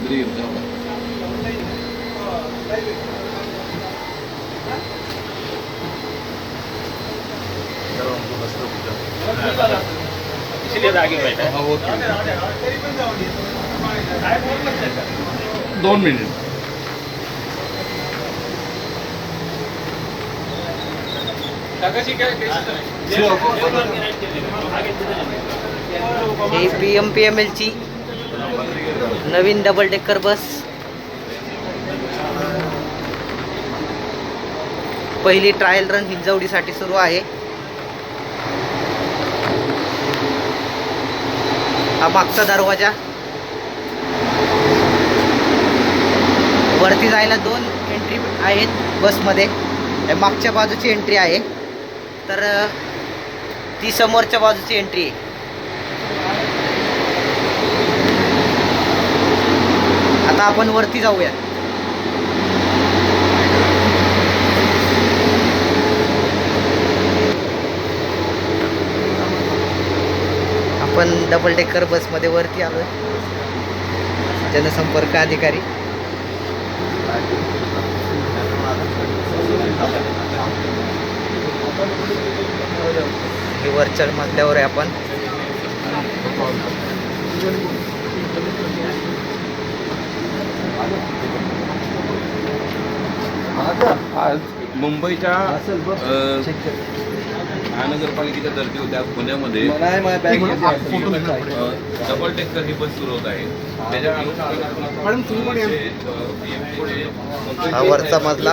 वरती येतं दोन मिनिट. ही पी एम पी एम एलची नवीन डबल डेकर बस पहिली ट्रायल रन हिंजवडीसाठी सुरू आहे. हा मागचा दरवाजा. वरती जायला दोन एंट्री आहेत बसमध्ये मागच्या बाजूची एंट्री आहे. तर ती समोरच्या बाजूची एंट्री आहे. आता आपण वरती जाऊया. आपण डबल डेकर बसमध्ये वरती आलोय. जनसंपर्क अधिकारी. हे चढ मजल्यावर आहे आपण. आज मुंबईच्या महानगरपालिकेच्या धर्ती होत्या आज पुण्यामध्ये डबल टेकर ही बस सुरू होत आहे. त्याच्या अनुषंगाने हा वरचा मजला.